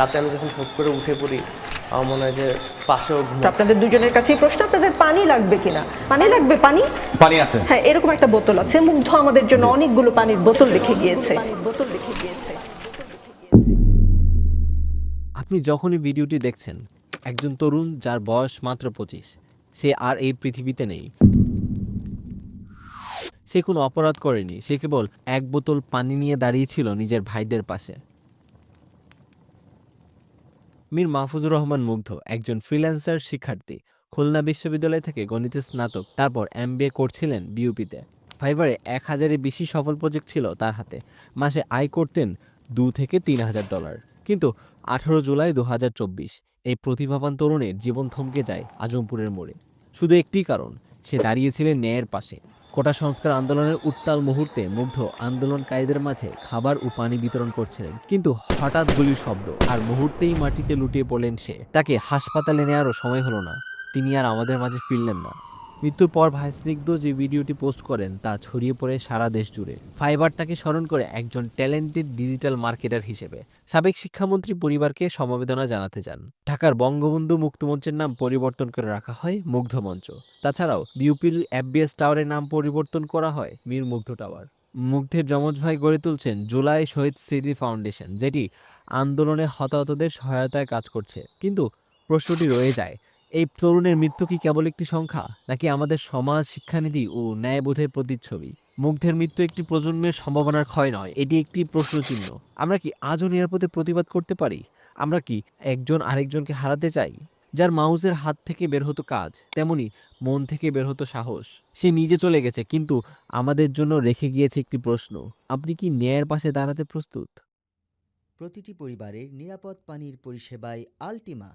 রাতে আমি যখন হুট করে উঠে পড়ি আমার মনে হয় যে পাশেও আপনাদের দুজনের কাছেই প্রশ্ন আপনাদের পানি লাগবে কিনা? পানি লাগবে পানি? পানি আছে। হ্যাঁ এরকম একটা বোতল আছে মুগ্ধ আমাদের জন্য অনেকগুলো পানির বোতল রেখে গিয়েছে। বোতল রেখে গিয়েছে আপনি যখনই ভিডিওটি দেখছেন একজন তরুণ যার বয়স মাত্র পঁচিশ সে আর এই পৃথিবীতে নেই। সে কোনো অপরাধ করেনি সে কেবল এক বোতল পানি নিয়ে দাঁড়িয়েছিল নিজের ভাইদের পাশে। মীর মাহফুজুর রহমান মুগ্ধ, একজন ফ্রিল্যান্সার শিক্ষার্থী। খুলনা বিশ্ববিদ্যালয় থেকে গণিতে স্নাতক, তারপর এমবিএ করছিলেন বিউপিতে ফাইবারে এক হাজারের বেশি সফল প্রজেক্ট ছিল তার হাতে। মাসে আয় করতেন দু থেকে তিন হাজার ডলার। কিন্তু আঠারো জুলাই দু হাজার চব্বিশ, এই প্রতিভাবান তরুণের জীবন থমকে যায় আজমপুরের মোড়ে। শুধু একটি কারণ, সে দাঁড়িয়েছিলেন ন্যায়ের পাশে। কোটা সংস্কার আন্দোলনের উত্তাল মুহূর্তে মুগ্ধ আন্দোলনকারীদের মাঝে খাবার ও পানি বিতরণ করছিলেন। কিন্তু হঠাৎ গুলির শব্দ আর মুহূর্তেই মাটিতে লুটিয়ে পড়লেন সে। তাকে হাসপাতালে নেওয়ারও সময় হলো না। তিনি আর আমাদের মাঝে ফিরলেন না। মৃত্যুর পর ভাই স্নিগ্ধ যে ভিডিওটি পোস্ট করেন, তা ছড়িয়ে পড়ে সারা দেশ জুড়ে। ফাইবার তাকে স্মরণ করে একজন ট্যালেন্টেড ডিজিটাল মার্কেটার হিসেবে সাবেক শিক্ষামন্ত্রী পরিবারকে সমবেদনা জানাতে চান। ঢাকার বঙ্গবন্ধু মুক্তমঞ্চের নাম পরিবর্তন করে রাখা হয় মুগ্ধ মঞ্চ। তাছাড়াও বিউপির এফবিএস টাওয়ারের নাম পরিবর্তন করা হয় মীর মুগ্ধ টাওয়ার। মুগ্ধের যমজ ভাই গড়ে তুলছেন জুলাই শহীদ স্মৃতি ফাউন্ডেশন, যেটি আন্দোলনে হতাহতদের সহায়তায় কাজ করছে। কিন্তু প্রশ্নটি রয়ে যায় এই তরুণের মৃত্যু কি কেবল একটি সংখ্যা, নাকি আমাদের সমাজ, শিক্ষানীতি ও ন্যায়বোধের প্রতিচ্ছবি? মুগ্ধের মৃত্যু একটি প্রজন্মের সম্ভাবনার ক্ষয় নয়, এটি একটি প্রশ্নচিহ্ন। আমরা কি আজও নিরাপদে প্রতিবাদ করতে পারি? আমরা কি একজন আরেকজনকে হারাতে চাই? যার মাউসের হাত থেকে বের হতো কাজ, তেমনি মন থেকে বের হতো সাহস। সে নিজে চলে গেছে, কিন্তু আমাদের জন্য রেখে গিয়েছে একটি প্রশ্ন, আপনি কি ন্যায়ের পাশে দাঁড়াতে প্রস্তুত? প্রতিটি পরিবারের নিরাপদ পানির পরিষেবায় আল্টিমা।